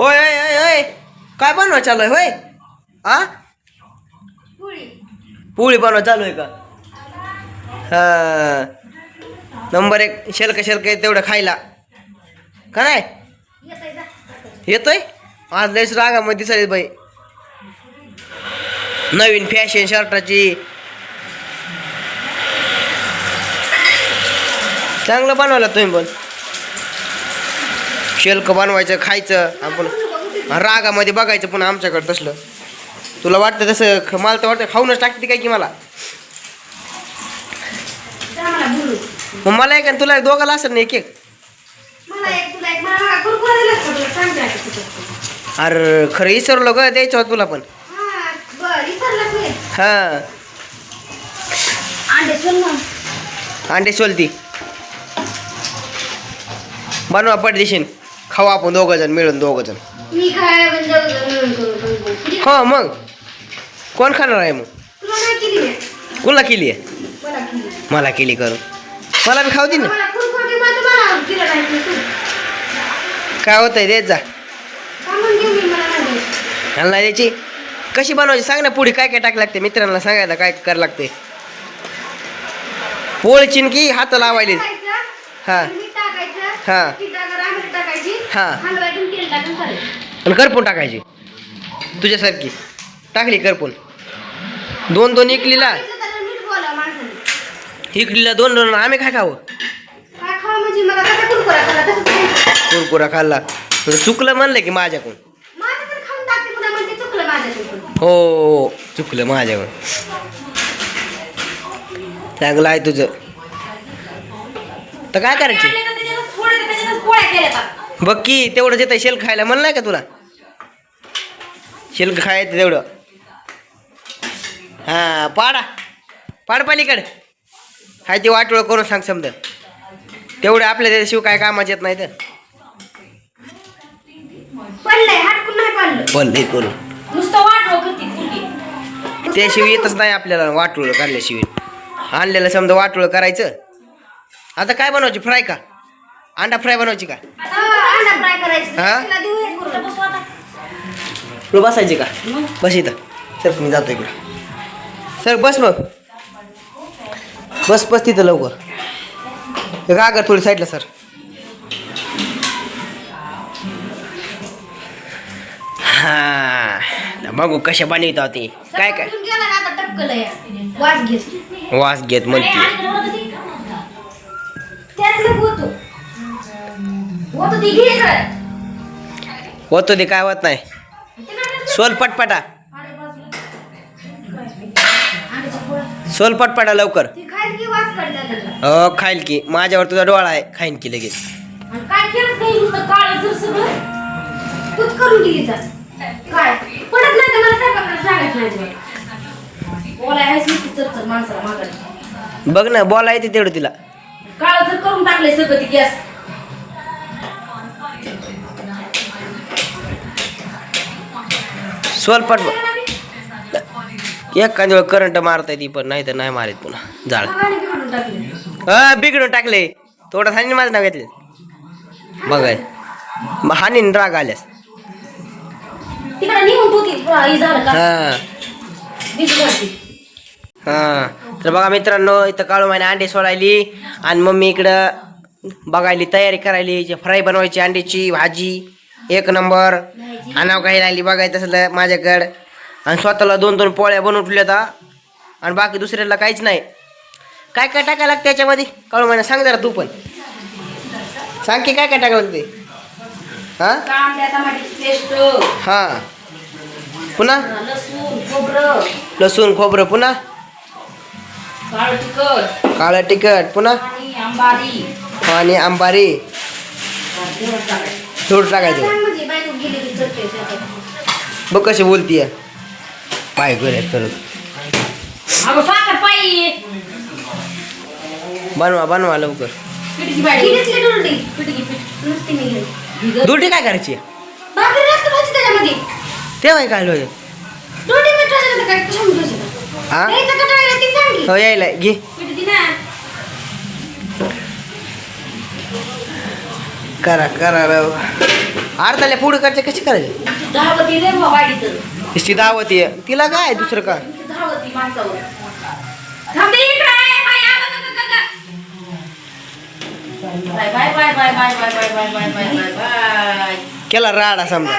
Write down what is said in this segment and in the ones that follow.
होय होय होय होय. काय बनवा चालू आहे होय? आ? पोळी बनवा चालू आहे का? हा. नंबर एक शेलक शेलक आहे तेवढं खायला. का नाही. येतोय आज लयच रागामध्ये दिसायला बाई. नवीन फॅशन शर्टाची. चांगलं बनवलं तुम्ही पण. शेल्क बनवायचं खायचं आपण रागामध्ये बघायचं पण आमच्याकडे तसलं. तुला वाटतं तसं मला तर वाटतं खाऊनच टाकते काय की मला. मग मला एक तुला एक दोघाला असेल ना एक एक. अरे खरं विसरलो ग द्यायचं होतं तुला पण. हा. हां. अंडे सोलती. बनवा पडदेशीन खाऊ आपण दोघं जण मिळून दोघं जण मी मिळून करू, करू, करू. हो मग. कोण खाणार आहे मग? तुला नाही केली आहे. कुणाला केली आहे? मला केली. मला केली करून. मला बी खाऊ दे ना. मला मला नाही ते तू. काय होतंय देत जा. सामान घेऊन ये, मला नाही द्यायचं. ह्याला नाही द्यायची. कशी बनवायची? सांग ना पुढे काय काय टाक लागते मित्रांना सांगायला काय करायला लागते पोळ चिनकी हात लावायले. हा. हा. हा. आणि करपून टाकायची. तुझ्यासारखी. टाकली करपून. दोन दोन इकलीला. इकलीला दोन दोन. आम्ही काय खावं? म्हणजे कुरकुरा खाल्ला. चुकलं म्हणलं की माझ्याकडून. माझ्याकडून. हो हो. चुकलं माझ्याकडून. चांगलं आहे तुझं. तर काय करायचं? बघ की तेवढं येतं शेल खायला म्हणलं नाही का तुला? शेल खायचं तेवढं. हां पाडा. पाड पलीकडे. हाय ते वाटोळं करून सांग समजा. तेवढं आपल्या त्याशिवाय काय कामाचं येत नाही तर. पडलंय कुरकी. त्याशिवाय येतच नाही आपल्याला वाटोळं काढल्याशिवाय आणलेलं समजा वाटोळं करायचं. आता काय बनवायची? फ्राय का? अंडा फ्राय बनवायची का? हा? बसायची का? बस इथं. सर मी जातो इकडं. सर बस मग. बस बस तिथं लवकर. का कर थोडी साईडला सर. हा. बघू कशा बनविता होती काय काय. वास घेत. वास घेत म्हणते. होतो. ती काय होत नाही. सोल पटपटा. सोल पटपटा लवकर. हो खाईल की. माझ्यावर तुझा डोळा आहे. खाईन की लगेच. बघ ना बोला येते तेवढं तिला. काळ जर करून टाकलंय सगळं ती गॅस. करंट मारता ती पण नाही तर नाही मारित पुन्हा. जाळ बिघडून टाकले हा बिघडून टाकले थोडं हानी माझं नाव घेतले बघाय मग हानी राग आल्यास. हे हा. तर बघा मित्रांनो इथं काळू महिने अंडे सोडायली आणि मम्मी इकडं बघायली तयारी करायली जे फ्राय बनवायची अंड्याची भाजी एक नंबर. आणाव काही लागली बघायचं असलं माझ्याकडं. आणि स्वतःला दोन दोन पोळ्या बनवून ठेवल्या आणि बाकी दुसऱ्याला काहीच नाही. काय काय टाकायला लागतं त्याच्यामध्ये काळू महिना सांग जरा तू पण. सांग की काय काय टाकायला लागते? हां? हां. पुन्हा? लसूण खोबरं पुन्हा? काळं तिखट. काळं तिखट. पुन्हा? आणि आंबारी. आणि आंबारी. तेवढं टाकायचं. थोडं टाकायचं. म्हणजे बायको. बघ कशी बोलतीय पाय करे करत अगं साखर पायी बनवा बनवा लवकर. नुसती. दुटी काय करायची? भाकरी जास्त भाजी त्याच्यामध्ये. तेव्हा काय मीठ टाकायचं काय कशामध्ये? हा हो यायला घे करा करा राव अर्धाला पुढे करायचे कशी करायचे ती धावती आहे तिला काय दुसरं काय केला राडा समजा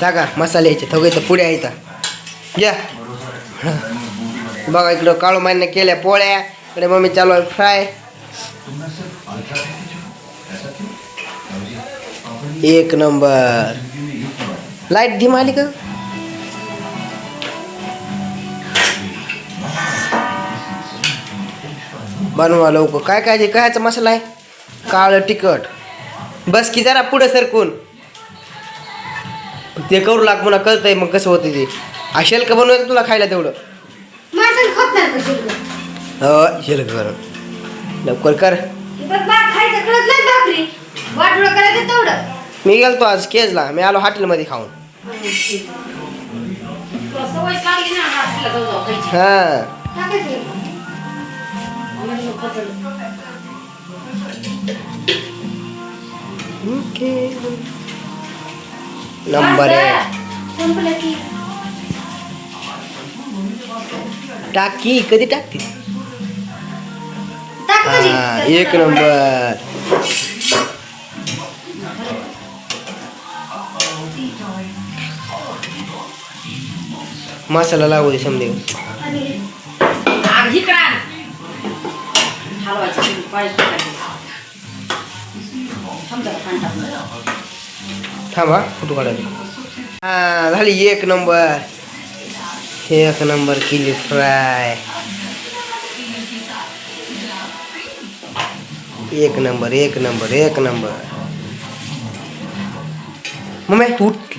टाका मसाले यायचे थोडे तर पुढे आहेत या बघा इकडं काळू मान्य केल्या पोळ्या इकडे मम्मी चालू आहे फ्राय एक नंबर लाइट धीम आली का बनवा लवकर काय काय जे कायचा मसाला आहे काळं तिखट बस की जरा पुढं सरकून. ते करू लाग मला कळतंय मग कसं होतं ते. असेल का बनवायचं तुला खायला तेवढं. हो कर. लवकर कर. मी गेलतो आज केजला. मी आलो हॉटेलमध्ये खाऊन. हा. नंबर आहे. टाकी कधी टाकते. हा एक नंबर. मसाला लागू दे समजे. इकडं थांबा फोटो काढायला हा झाली एक नंबर. एक नंबर केली फ्राय. एक नंबर एक नंबर एक नंबर. मम्मी तू उठ.